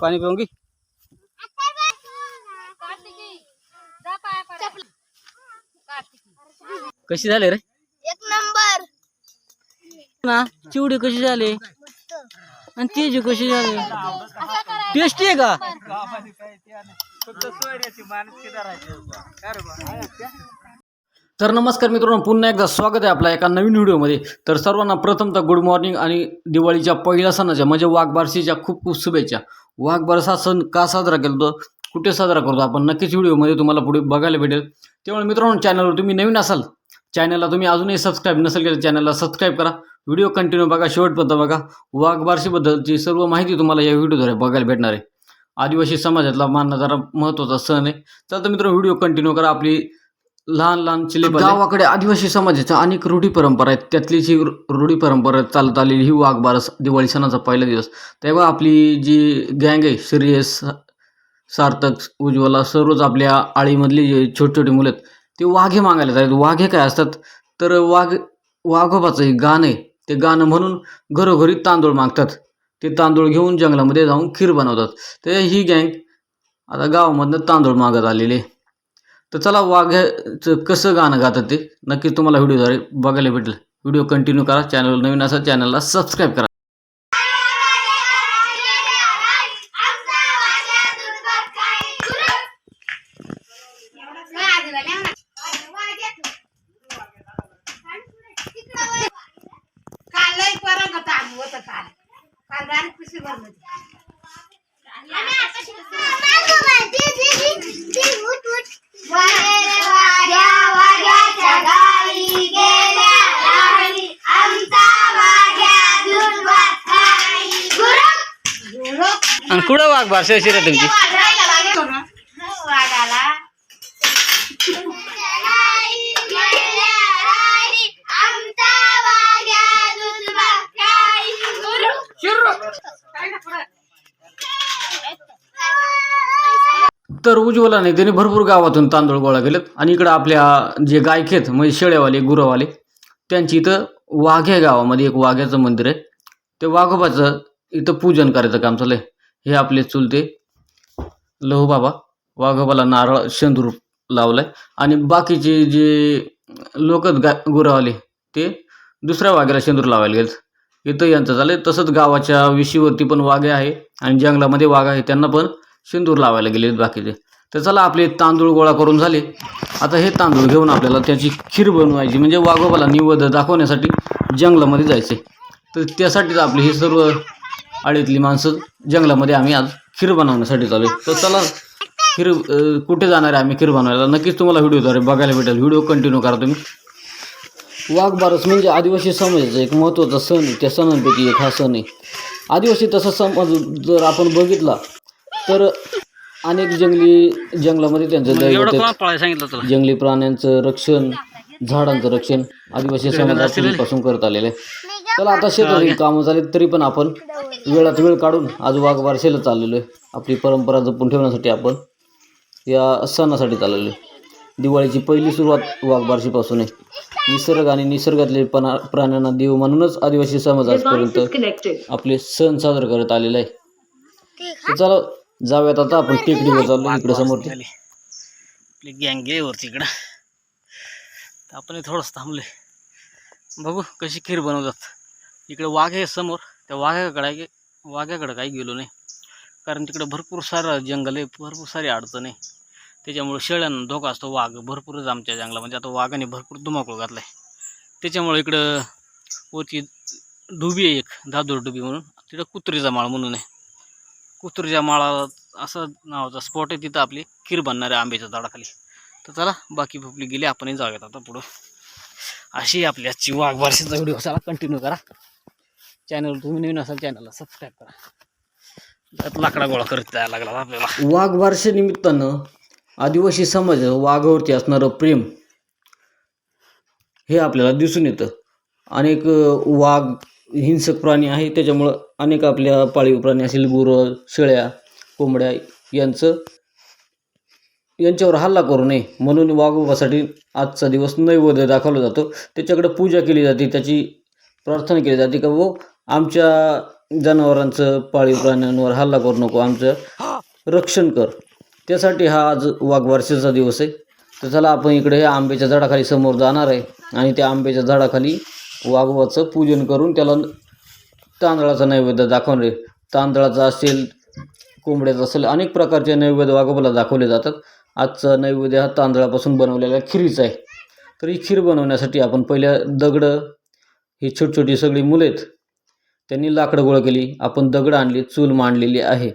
पाणी पिऊन घे. कशी झाले रे? एक नंबर. ना चिवडे कशी झाले? आणि तेजी कशी झाले? टेस्टी आहे का? तर नमस्कार मित्रांनो पुन्हा एकदा स्वागत आहे आपल्या एका नवीन व्हिडिओमध्ये. तर सर्वांना प्रथमतः गुड मॉर्निंग आणि दिवाळीच्या पहिल्या सणाच्या म्हणजे वाघबारशीच्या खूप खूप शुभेच्छा. वाघबारस हा सण का साजरा केला कुठे साजरा करतो? आपण नक्कीच व्हिडिओमध्ये तुम्हाला पुढे बघायला भेटेल. त्यामुळे मित्रांनो चॅनलवर तुम्ही नवीन असाल चॅनलला तुम्ही अजूनही सबस्क्राईब नसेल केलं चॅनलला सबस्क्राईब करा. व्हिडिओ कंटिन्यू बघा शेवटपर्यंत बघा. वाघबारशीबद्दलची सर्व माहिती तुम्हाला या व्हिडिओद्वारे बघायला भेटणार आहे. आदिवासी समाजातला मानणारा जरा महत्त्वाचा सण आहे. तर मित्र व्हिडिओ कंटिन्यू करा. आपली लहान लहान चिले गावाकडे आदिवासी समाजाच्या अनेक रूढी परंपरा आहेत. त्यातली जी रूढी परंपरा चालत आलेली ही वाघबारस दिवाळी सणाचा पहिला दिवस. तेव्हा आपली जी गँग आहे सिरियस सार्थक उज्ज्वला सर्वच आपल्या आळीमधली जे छोटी छोटी मुलं आहेत ते वाघे मागायला जातात. वाघे काय असतात? तर वाघ वाघोबाचं एक गाणं आहे. ते गाणं म्हणून घरोघरी तांदूळ मागतात. ते तांदूळ घेऊन जंगलामध्ये जाऊन खीर बनवतात. तर ही गँग आता गावामधनं तांदूळ मागत आलेले तर चला वाघ्याचं कसं गाणं गातात ते? नक्कीच तुम्हाला व्हिडिओद्वारे बघायला भेटेल. व्हिडिओ कंटिन्यू करा. चॅनल नवीन असा चॅनलला सबस्क्राईब करा. आणि कुठं वाघ भाषा अशी रे तुमची? तर उज्ज्वलाने त्यांनी भरपूर गावातून तांदूळ गोळा केलेत. आणि इकडं आपल्या जे गायखेत म्हणजे शेळ्यावाले गुरवाले त्यांची इथं वाघ्या गावामध्ये एक वाघ्याचं मंदिर आहे. ते वाघोबाचं इथं पूजन करायचं काम चाललंय. हे आपले चुलते लहू बाबा वाघोबाला नारळ शेंदूर लावलाय. आणि बाकीचे जे लोक गा गुरवाले ते दुसऱ्या वाघ्याला शेंदूर लावायला गेलेत. इथं यांचं झालंय तसंच गावाच्या विशीवरती पण वाघे आहे. आणि जंगलामध्ये वाघ आहे. त्यांना पण शेंदूर लावायला गेलेत बाकीचे. तर चला आपले तांदूळ गोळा करून झाले. आता हे तांदूळ घेऊन आपल्याला त्याची खीर बनवायची म्हणजे वाघोबाला निवद दाखवण्यासाठी जंगलामध्ये जायचे तर त्यासाठीच आपली ही सर्व आळीतली माणसं जंगलामध्ये आम्ही आज खीर बनवण्यासाठी चालू आहे तर चला खीर कुठे जाणार आहे आम्ही खीर बनवायला? नक्कीच तुम्हाला व्हिडिओद्वारे बघायला भेटेल. व्हिडिओ कंटिन्यू करा तुम्ही. वाघबारस म्हणजे आदिवासी समाजाचा एक महत्त्वाचा सण आहे. त्या सणांपैकी एक हा सण आहे. आदिवासी तसा समाज जर आपण बघितला तर अनेक जंगली जंगलामध्ये त्यांचं दैवत आहे. सांगितलं तुला? जंगली प्राण्यांचं रक्षण झाडांचं रक्षण आदिवासी समाजापासून करत आलेलं आहे. चला आता शेतातील कामं झाली तरी पण आपण वेळात वेळ काढून आज वाघबारशेला चाललेलो आहे. आपली परंपरा जपून ठेवण्यासाठी आपण या सणासाठी चाललेलो आहे. दिवाळीची पहिली सुरुवात वाघबारशीपासून आहे. निसर्ग आणि निसर्गातले प्राण्यांना देव म्हणूनच आदिवासी समाज आजपर्यंत आपले सण साजरे करत आलेले आहे. तर चला जाऊयात आता आपण टेकडीवर चाललो इकडे समोर. ते. आपली गँग गेली वरती इकडं. तर आपण थोडंसं थांबले बघू कशी खीर बनवतात. इकडे वाघ आहे समोर. त्या वाघाकडे आहे वाघाकडे काही गेलो नाही. कारण तिकडे भरपूर सारं जंगल आहे भरपूर सारी अडचण आहे. त्याच्यामुळे शेळ्यांना धोका असतो वाघ. भरपूरच आमच्या जंगलामध्ये आता वाघाने भरपूर धुमाकूळ घातला आहे त्याच्यामुळे इकडं वरती डुबी आहे एक दादूर डुबी म्हणून. तिकडं कुत्रीचा माळ म्हणून आहे. कुत्रीच्या माळाला असं नावाचा स्पॉट आहे तिथं आपली खीर बनणाऱ्या आंब्याच्या झाडाखाली. तर चला बाकी फुपली गेली आपणही जाऊयात आता पुढं. अशी आपली आजची वाघ बारशीचा व्हिडिओ चला कंटिन्यू करा. चॅनल तुम्ही नवीन असाल चॅनलला सबस्क्राईब करा. त्यात लाकडा गोळा करत जायला लागला आपल्याला. वाघबारशे निमित्तानं आदिवासी समाज वाघावरती असणारं प्रेम हे आपल्याला दिसून येतं. अनेक वाघ हिंसक प्राणी आहे त्याच्यामुळं अनेक आपल्या पाळीव प्राणी असेल गुरं शेळ्या कोंबड्या यांचं यांच्यावर हल्ला करू नये. म्हणून वाघोबासाठी आजचा दिवस नैवेद्य दाखवला जातो. त्याच्याकडे पूजा केली जाते त्याची प्रार्थना केली जाते का व आमच्या जनावरांचं पाळीव प्राण्यांवर हल्ला करू नको आमचं रक्षण कर. त्यासाठी हा आज वाघबारशीचा दिवस आहे. तर चला आपण इकडे आंब्याच्या झाडाखाली समोर जाणार आहे आणि त्या आंब्याच्या झाडाखाली वाघोबाचं पूजन करून त्याला तांदळाचा नैवेद्य दाखवणे आहे तांदळाचा असेल कोंबड्याचा असेल अनेक प्रकारचे नैवेद्य वाघोबाला दाखवले जातात. आजचा नैवेद्य हा तांदळापासून बनवलेल्या खिरीचा आहे. तर ही खीर बनवण्यासाठी आपण पहिल्या दगडं ही छोटी छोटी सगळी मुलं आहेत त्यांनी लाकडं गोळा केली. आपण दगडं आणली चूल मांडलेली आहे.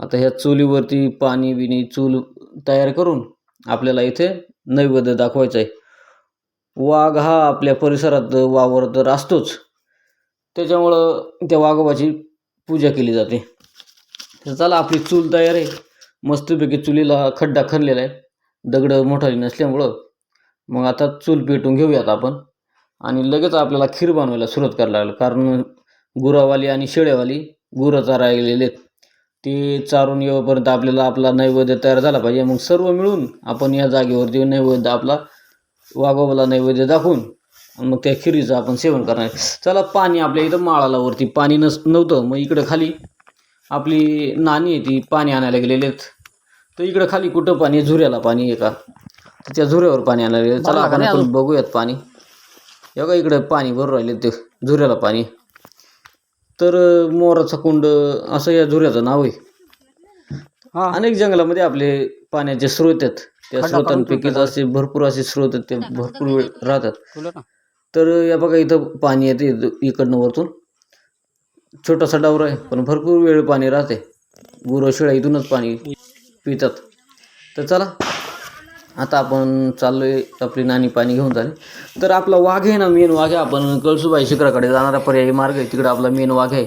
आता ह्या चुलीवरती पाणी बिणी चूल तयार करून आपल्याला इथे नैवेद्य दाखवायचं आहे. वाघ हा आपल्या परिसरात वावर तर असतोच. त्याच्यामुळं त्या वाघोबाची पूजा केली जाते. तर चला आपली चूल तयार आहे. मस्तपैकी चुलीला खड्डा खणलेला आहे. दगडं मोठाली नसल्यामुळं. मग आता चूल पेटून घेऊयात आपण. आणि लगेच आपल्याला खीर बनवायला सुरुवात करायला लागेल. कारण गुरावाली आणि शेळ्यावाली गुरं चारायलेले आहेत. ते चारून येऊपर्यंत आपल्याला आपला नैवेद्य तयार झाला पाहिजे. मग सर्व मिळून आपण या जागेवरती नैवेद्य आपला वाघोबाला नैवेद्य दाखवून आणि मग त्या खिरीचं आपण सेवन करणार चला पाणी आपल्या इथं माळाला वरती पाणी नस नव्हतं मग इकडं खाली आपली नाणी आहे ती पाणी आणायला गेलेले आहेत. तर इकडं खाली कुठं पाणी आहे? झुऱ्याला पाणी आहे का? तर त्या झुऱ्यावर पाणी आणायला गेले चला आपण आपण बघूयात पाणी. का इकडं पाणी भरून राहिले ते झुऱ्याला पाणी. तर मोराचा कुंड असं या झुऱ्याचं नाव आहे. अनेक जंगलामध्ये आपले पाण्याचे स्रोत आहेत. त्या स्रोतांपैकीच असे भरपूर असे स्रोत आहेत ते भरपूर वेळ राहतात. तर या बघा इथं पाणी येते इकडनं वरतून. छोटासा डावर आहे पण भरपूर वेळ पाणी राहते. गुरं शेळ्या इथूनच पाणी पितात. तर चला आता आपण चाललोय आपली नाणी पाणी घेऊन झाले. तर आपला वाघ आहे ना मेन वाघ आहे. आपण कळसुबाई शिखराकडे जाणारा पर्यायी मार्ग आहे. तिकडे आपला मेन वाघ आहे.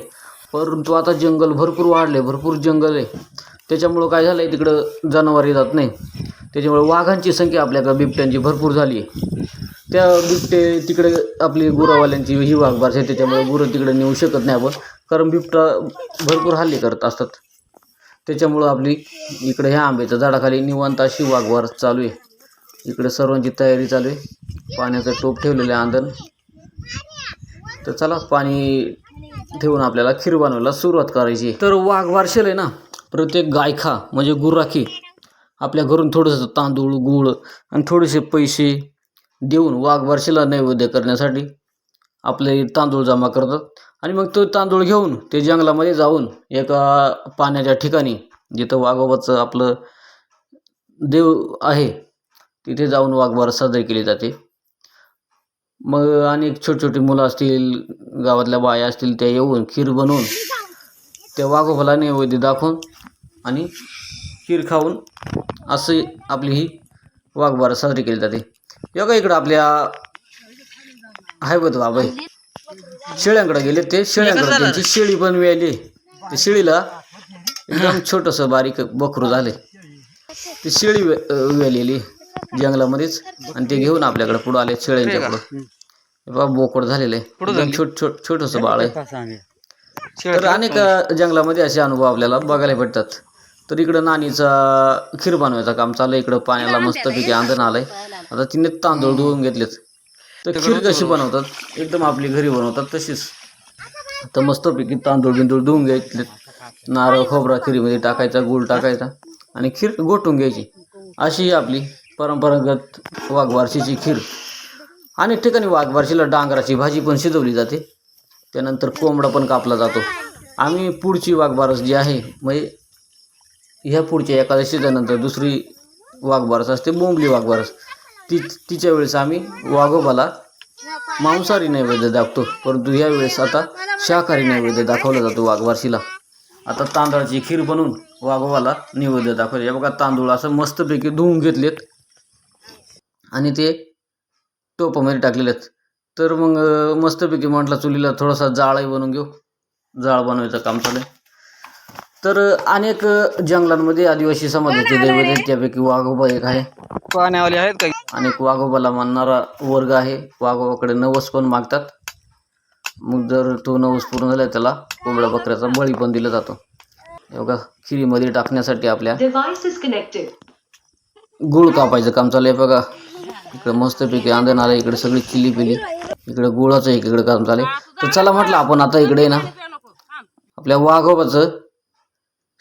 परंतु आता जंगल भरपूर वाढले भरपूर जंगल आहे. त्याच्यामुळं काय झालं आहे तिकडं जनावर येतात नाही. त्याच्यामुळे वाघांची संख्या आपल्याकडं बिबट्यांची भरपूर झाली आहे. त्या बिबटे तिकडे आपली गुरावाल्यांची ही वाघबारस आहे त्याच्यामुळे गुरं तिकडे नेऊ शकत नाही आपण. कारण बिबटा भरपूर हल्ले करत असतात. त्याच्यामुळं आपली इकडे ह्या आंब्याच्या झाडाखाली निवांत अशी वाघवार चालू आहे. इकडे सर्वांची तयारी चालू आहे. पाण्याचं टोप ठेवलेलं आहे आंदण. तर चला पाणी ठेवून आपल्याला खीर बनवायला सुरुवात करायची तर वाघ वारशेल आहे ना? प्रत्येक गायखा म्हणजे गुराखी आपल्या घरून थोडंसं तांदूळ गूळ आणि थोडेसे पैसे देऊन वाघबारशीला नैवेद्य करण्यासाठी आपले तांदूळ जमा करतात. आणि मग तो तांदूळ घेऊन ते जंगलामध्ये जाऊन एका पाण्याच्या ठिकाणी जिथं वाघोबाचं आपलं देव आहे तिथे जाऊन वाघबार साजरी केली जाते. मग अनेक छोटी छोटी मुलं असतील गावातल्या बाया असतील त्या येऊन खीर बनवून त्या वाघोबाला नैवेद्य दाखवून आणि खीर खाऊन असं आपली ही वाघबार साजरी केली जाते. बघा इकडं आपल्या हायवत बाबा. शेळ्यांकडे गेले ते शेळ्यांकडे त्यांची शेळी पण मिळाली. त्या शेळीला एकदम छोटंसं बारीक बकरू झाले. ती शेळी वेलेली जंगलामध्येच आणि ते घेऊन आपल्याकडे पुढं आले शेळ्यांच्या पुढं. बघा बोकड झालेलं आहे. छोट छोट छोटंसं बाळ आहे. तर अनेक जंगलामध्ये असे अनुभव आपल्याला बघायला भेटतात. तर इकडं नानीचा खीर बनवायचं काम चाललंय. इकडं पाण्याला मस्तपैकी आंदण आलंय. आता तिने तांदूळ धुवून घेतलेत. तर खीर कशी बनवतात? एकदम आपली घरी बनवतात तशीच. तर मस्तपैकी तांदूळ बिंदूळ धुवून घेतलेत. नारळ खोबरा खिरीमध्ये टाकायचा गूळ टाकायचा आणि खीर गोठून घ्यायची. अशी ही आपली परंपरागत वाघबारशीची खीर. अनेक ठिकाणी वाघबारशीला डांगराची भाजी पण शिजवली जाते. त्यानंतर कोंबडा पण कापला जातो. आम्ही पुढची वाघबारस जी आहे म्हणजे ह्या पुढच्या एकादशीच्या नंतर दुसरी वाघबारस असते बोंबली वाघबारस. ती तिच्या वेळेस आम्ही वाघोबाला मांसाहारी नैवेद्य दाखवतो. परंतु यावेळेस आता शाकाहारी नैवेद्य दाखवला जातो वाघबारशीला. आता तांदळाची खीर बनवून वाघोबाला नैवेद्य दाखवले बघा तांदूळ असं मस्तपैकी धुवून घेतलेत. आणि ते टोपामध्ये टाकलेले आहेत तर मग मस्तपैकी म्हटलं चुलीला थोडासा जाळही बनवून घेऊ. जाळ बनवायचं काम चालू आहे. तर अनेक जंगलांमध्ये आदिवासी समाजाचे दैवत आहेत. त्यापैकी वाघोबा एक आहे. पाण्यावाले आहेत का? अनेक वाघोबाला मानणारा वर्ग आहे. वाघोबाकडे नवस पण मागतात. मग जर तो नवस पूर्ण झाला त्याला कोंबड्या बकऱ्याचा बळी पण दिला जातो. बघा खिरीमध्ये टाकण्यासाठी आपल्या. गुळ कापायचं काम चालू आहे बघा. इकडे मस्तपैकी आंदण आलं इकडे सगळी चिली पिली इकडे गुळाचं एक इकडे काम चालू तर चला म्हटलं आपण आता इकडे ना. आपल्या वाघोबाचं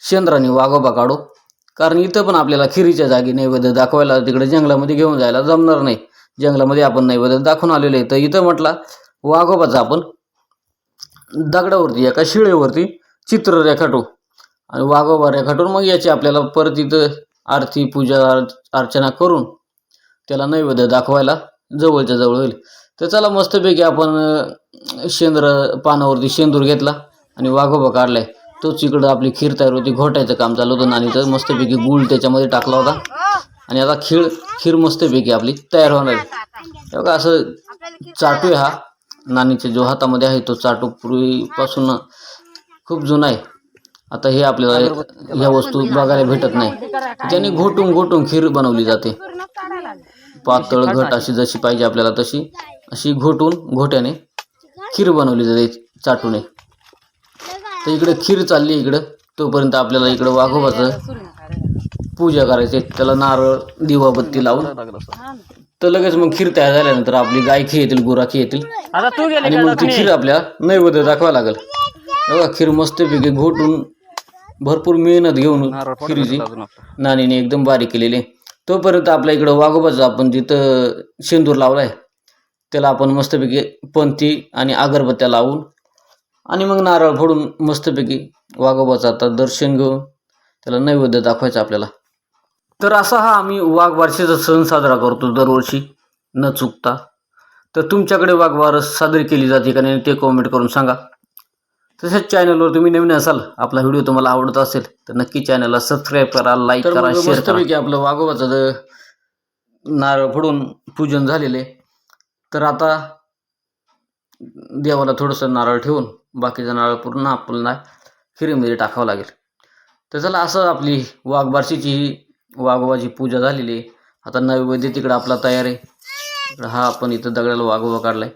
शेंद्राने वाघोबा काढू. कारण इथं पण आपल्याला खिरीच्या जागी नैवेद्य दाखवायला तिकडे जंगलामध्ये घेऊन जायला जमणार नाही. जंगलामध्ये आपण नैवेद्य दाखवून आलेलो आहे. तर इथं म्हटला वाघोबाचं आपण दगडावरती एका शिळेवरती चित्र रेखाटू आणि वाघोबा रेखाटून मग याची आपल्याला परत इथं आरती पूजा अर्चना करून त्याला नैवेद्य दाखवायला जवळच्या जवळ होईल. तर चला मस्तपैकी आपण शेंद्र पानावरती शेंदूर घेतला आणि वाघोबा काढलाय. तोच इकडं आपली खीर तयार होती घोटायचं काम चालू होतं नानीचं मस्तपैकी गुळ त्याच्यामध्ये टाकला होता. आणि आता खीर खीर मस्तपैकी आपली तयार होणार आहे. बघा असं चाटू आहे हा. नानीच्या जो हातामध्ये आहे तो चाटू पूर्वीपासून खूप जुना आहे. आता हे आपल्याला ह्या वस्तू बघायला भेटत नाही. त्याने घोटून घोटून खीर बनवली जाते. पातळ घट अशी जशी पाहिजे आपल्याला तशी. अशी घोटून घोट्याने खीर बनवली जाते चाटूने. तर इकडे खीर चालली इकडं. तोपर्यंत आपल्याला इकडं वाघोबाचं पूजा करायची. आहे. त्याला नारळ दिवाबत्ती लावून. तर लगेच मग खीर तयार झाल्यानंतर आपली गायकी येतील गुराखी येतील. आता तू गेले आणि मग ती खीर आपल्या नैवेद्य दाखवावं लागेल. बघा खीर मस्तपैकी घोटून भरपूर मेहनत घेऊन खिरीची नानीने एकदम बारीक केलेली. तोपर्यंत आपल्या इकडं वाघोबाचं आपण तिथं शेंदूर लावलाय. त्याला आपण मस्तपैकी पंथी आणि अगरबत्त्या लावून आणि मग नारळ फोडून मस्तपैकी वाघोबाचं आता दर्शन घेऊन त्याला नैवेद्य दाखवायचं आपल्याला. तर असा हा आम्ही वाघबारशीचा सण साजरा करतो दरवर्षी. न चुकता. तर तुमच्याकडे वाघबारस साजरी केली जाते का नाही ते कॉमेंट करून सांगा. तसेच चॅनलवर तुम्ही नवीन असाल आपला व्हिडिओ तुम्हाला आवडत असेल तर नक्की चॅनलला सबस्क्राईब करा लाईक करा शेअर करा. आपलं वाघोबाचं नारळ फोडून पूजन झालेले. तर आता देवाला थोडंसं नारळ ठेवून बाकीचं नारळ पूर्ण आपल्याला खिरीमध्ये टाकावं लागेल. तर चला असं आपली वाघबारशीची ही वाघोबाची पूजा झालेली. आहे आता नैवेद्य तिकडं आपला तयार आहे. हा आपण इथं दगडाला वाघोबा काढलाय.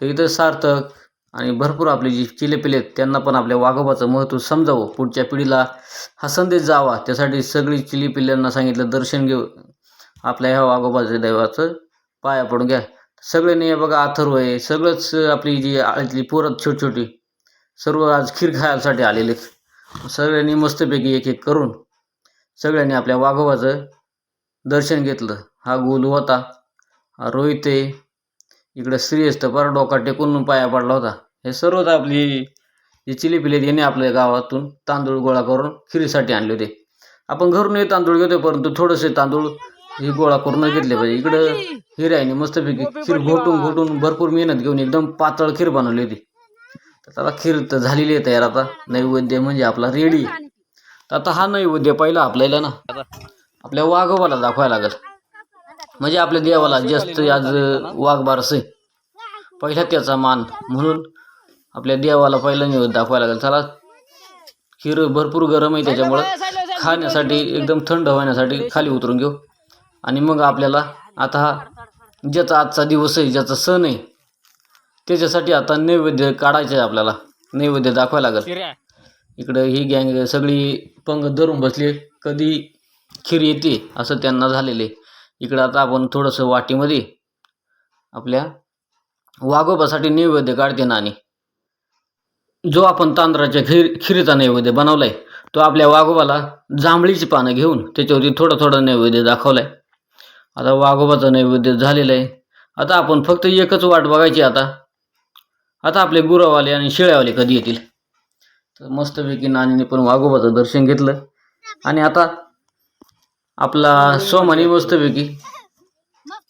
तर इथं सार्थक आणि भरपूर आपली जी चिलेपिले आहेत त्यांना पण आपल्या वाघोबाचं महत्त्व समजावं. पुढच्या पिढीला हा संदेश जावा. त्यासाठी सगळी चिलीपिल्ल्यांना सांगितलं दर्शन घेऊ. आपल्या ह्या वाघोबाच्या देवाचं पाया पडून घ्या. सगळ्यांनी हे बघा अथर्व आहे सगळंच आपली जी आळीतली पोरं छोटी छोटी सर्व आज खीर खायसाठी आलेले आहेत. सगळ्यांनी मस्तपैकी एक एक करून सगळ्यांनी आपल्या वाघोबाचं दर्शन घेतलं. हा गोलू होता. हा रोहित आहे. इकडं श्री असतं पर डोका टेकून पाया पडला होता. हे सर्वच आपली जी चिली पिले याने आपल्या गावातून तांदूळ गोळा करून खिरीसाठी आणले होते. आपण घरूनही तांदूळ घेतो परंतु थोडेसे तांदूळ हे गोळा करून घेतले पाहिजे. इकडं हिरायने मस्तपैकी खीर घोटून घोटून भरपूर मेहनत घेऊन एकदम पातळ खीर बनवली होती. तर आता खीर तर झालेली आहे तयार आता. नैवेद्य म्हणजे आपला रेडी. तर आता हा नैवेद्य पहिला आपल्याला ना आपल्या वाघोबाला दाखवायला लागेल. म्हणजे आपल्या देवाला जास्त आज वाघ बारस आहे. पहिला त्याचा मान म्हणून आपल्या देवाला पहिला नैवेद्य दाखवायला लागेल. चला खीर भरपूर गरम आहे त्याच्यामुळं. खाण्यासाठी एकदम थंड होण्यासाठी खाली उतरून घेऊ. आणि मग आपल्याला आता हा ज्याचा आजचा दिवस आहे ज्याचा सण आहे त्याच्यासाठी आता नैवेद्य काढायचं आहे आपल्याला. नैवेद्य दाखवायला लागेल. इकडं ही गँग सगळी पंगत धरून बसली कधी खीर येते असं त्यांना झालेले इकडं आता आपण थोडंसं वाटीमध्ये आपल्या वाघोबासाठी नैवेद्य काढते नाणी जो आपण तांदळाच्या खीर खिरीचा नैवेद्य बनवलाय तो आपल्या वाघोबाला जांभळीची पानं घेऊन त्याच्यावरती थोडं थोडं नैवेद्य दाखवलाय. आता वाघोबाचं नैवेद्य झालेलं आहे. आता आपण फक्त एकच वाट बघायची आता. आता आपले गुरावाले आणि शेळ्यावाले कधी येतील? तर मस्तपैकी नानीने पण वाघोबाचं दर्शन घेतलं. आणि आता आपला सोमाने मस्तपैकी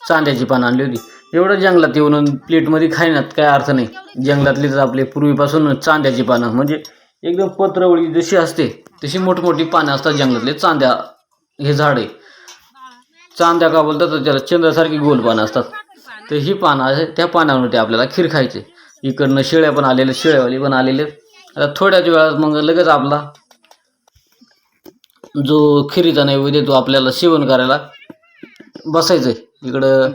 चांद्याची पानं आणली होती. एवढं जंगलात येऊन प्लेटमध्ये खाण्यात काय अर्थ नाही. जंगलातलीच आपले पूर्वीपासून चांद्याची पानं. म्हणजे एकदम पत्रवळी जशी असते तशी मोठमोठी पानं असतात जंगलातले. चांद्या हे झाड आहे. चांद्या का बोलतात तर त्याला चंद्रासारखी गोल पानं असतात. तर ही पानं आहे त्या पानावरती आपल्याला खीर खायची. इकडनं शेळ्या पण आलेल्या शेळ्यावाली पण आलेले आता थोड्याच वेळात मग लगेच आपला जो खिरीचा नैवेद्य तो आपल्याला सेवन करायला बसायचंय. इकडं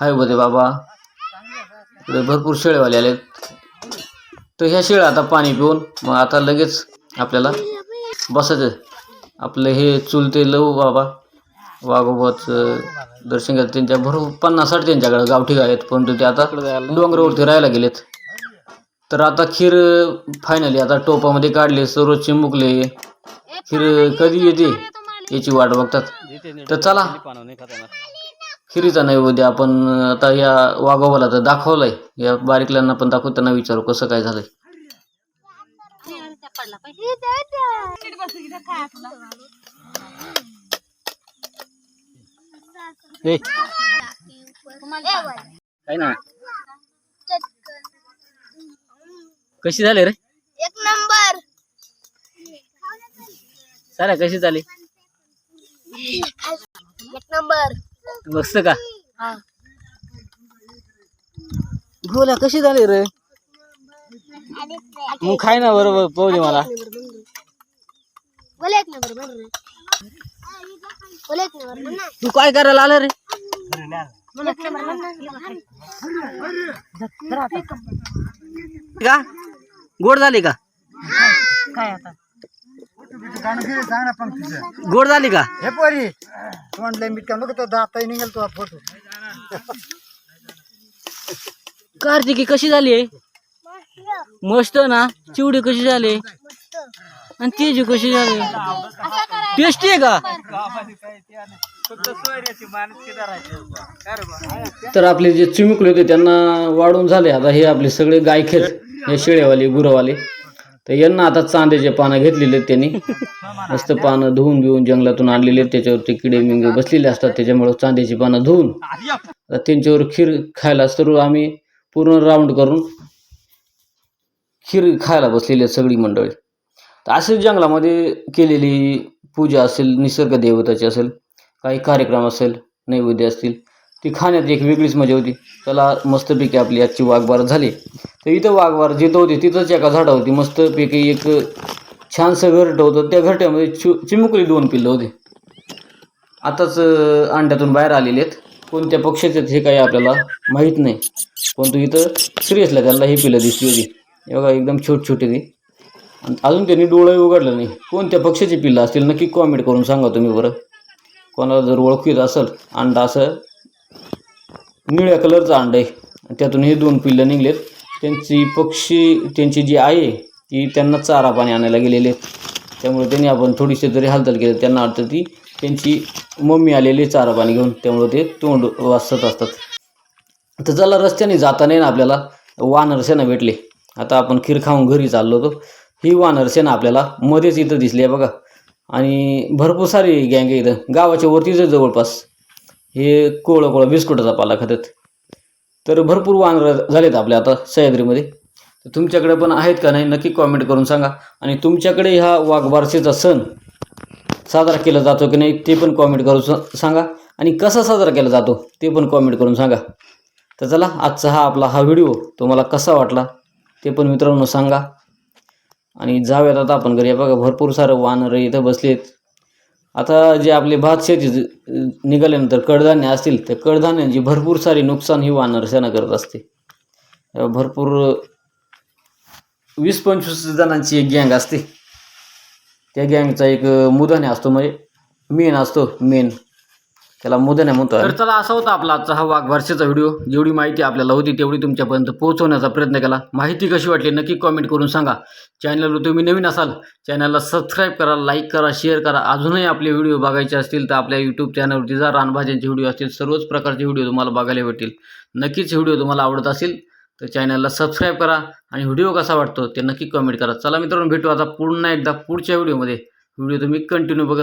हाय बदे बाबा. इकडे भरपूर शेळेवाले आले तर ह्या शेळ्या आता पाणी पिऊन मग आता लगेच आपल्याला बसायचं आपलं हे चुलते लव बाबा. वाघोबाचं दर्शन घ्यायचं त्यांच्या भरपूर पन्नास साठ त्यांच्याकडे गावठी गाय आहेत परंतु ते आता डोंगरावरती राहायला गेलेत. तर आता खीर फायनली आता टोपामध्ये काढले सर्व चिमुकले. खीर कधी येते? याची वाट बघतात. तर चला. खिरीचा नैवेद्य आपण आता या वाघोबाला तर दाखवलाय. या बारीकल्यांना पण दाखवू त्यांना विचारू कसं काय झालंय. ए, काय ना कशी झाली रे एक नंबर साऱ्या कशी झाली? एक नंबर. मस्त का? गोल्या कशी झाली रे? मग खाय ना बरोबर पाहू दे मला. बोला एक नंबर बोल रे. बोला एक नंबर बोल ना. तू काय करायला आला रे? एक नंबर बोल ना. का? गोड झाली का? काय आता? गोड झाली का? हे पोरी. तोंड लय मीठ नको तो दात निघेल तो फोटो कार्तिकी कशी झाली मस्त ना? चिवडी कशी झाली? आणि तेजी कशी झाली? टेस्टी आहे का? तर आपले जे चिमुकले होते त्यांना वाढून झाले. आता हे आपले सगळे गायखेर हे शेळेवाले गुरवाले. तर यांना आता चांद्याचे पानं घेतलेले आहेत त्यांनी. मस्त पानं धुवून बिवून जंगलातून आणलेले आहेत. त्याच्यावरती किडे मिंगे बसलेले असतात. त्याच्यामुळे चांद्याची पानं धुवून आता त्यांच्यावर खीर खायला सर्व आम्ही पूर्ण राऊंड करून खीर खायला बसलेली आहेत सगळी मंडळी. तर असेच जंगलामध्ये केलेली पूजा असेल निसर्ग देवताची असेल काही कार्यक्रम असेल नैवेद्य असतील ती खाण्यात एक वेगळीच मजा होती. त्याला मस्तपैकी आपली आजची वाघबार झाली. तर इथं वाघबार जिथं होती तिथंच एका झाडावरती मस्तपैकी एक छानसं घरटं होतं. त्या घरट्यामध्ये चि चिमुकली दोन पिल्लं होती. आताच अंड्यातून बाहेर आलेले आहेत. कोणत्या पक्षाचे हे काही आपल्याला माहीत नाही. परंतु इथं सिरियसला त्याला ही पिल्लं दिसली होती. हे बघा एकदम छोट छोटी ती. आणि अजून त्यांनी डोळं उघडलं नाही. कोणत्या पक्षाची पिल्लं असतील नक्की कॉमेंट करून सांगा तुम्ही बरं. कोणाला जर ओळखीत असेल अंडा असं निळ्या कलरचं अंडं आहे. त्यातून हे दोन पिल्लं निघलेत. त्यांची पक्षी त्यांची जी आहे ती त्यांना चारा पाणी आणायला गेलेले आहेत. त्यामुळे त्यांनी आपण थोडीशी जरी हालचाल केली त्यांना अर्थ ती त्यांची मम्मी आलेली आहे चारा पाणी घेऊन. त्यामुळे ते तोंड वाचत असतात. तर चला रस्त्याने जाताना ना आपल्याला वानरसेना भेटले. आता आपण खीर खाऊन घरी चाललो होतो. ही वानरसेना आपल्याला मध्येच इथं दिसली आहे बघा. आणि भरपूर सारी गँग आहे इथं. गावाच्या वरतीच आहे जवळपास. हे कोळं कोळं बिस्कुटाचा पाला खातात तर भरपूर वानरं झालेत आपल्या आता सह्याद्रीमध्ये. तर तुमच्याकडे पण आहेत का नाही नक्की कॉमेंट करून सांगा. आणि तुमच्याकडे ह्या वाघबारसेचा सण साजरा केला जातो की नाही ते पण कॉमेंट करून स- सांगा. आणि कसा साजरा केला जातो ते पण कॉमेंट करून सांगा. तर चला आजचा हा आपला हा व्हिडिओ तुम्हाला कसा वाटला ते पण मित्रांनो सांगा. आणि जाऊयात आता आपण घरी. बघा भरपूर सारं वानरं इथं बसलेत. आता जे आपले भात शेती निघाल्यानंतर कडधान्य असतील तर कडधान्यांची भरपूर सारी नुकसान ही वानरसेना करत असते. भरपूर वीस पंचवीस जणांची एक गँग असते. त्या गँगचा एक मुदाने असतो म्हणजे मेन असतो मेन त्याला मुदाने म्हणतो तर चला असा होता आपला आजचा हा वाघ वाघबारशेचा व्हिडिओ. जेवढी माहिती आपल्याला होती तेवढी तुमच्यापर्यंत पोहोचवण्याचा प्रयत्न केला. माहिती कशी वाटली नक्की कॉमेंट करून सांगा. चॅनलवर तुम्ही नवीन असाल चॅनलला सबस्क्राईब करा लाईक करा शेअर करा. अजूनही आपले व्हिडिओ बघायचे असतील तर आपल्या यूट्यूब चॅनलवरती जा. रानभाज्यांचे व्हिडिओ असतील सर्वच प्रकारचे व्हिडिओ तुम्हाला बघायला भेटतील. नक्कीच व्हिडिओ तुम्हाला आवडत असेल तर चॅनलला सबस्क्राईब करा आणि व्हिडिओ कसा वाटतो ते नक्की कमेंट करा. चला मित्रांनो भेटू आता पुन्हा एकदा पुढच्या व्हिडिओमध्ये. व्हिडिओ तुम्ही कंटिन्यू बघत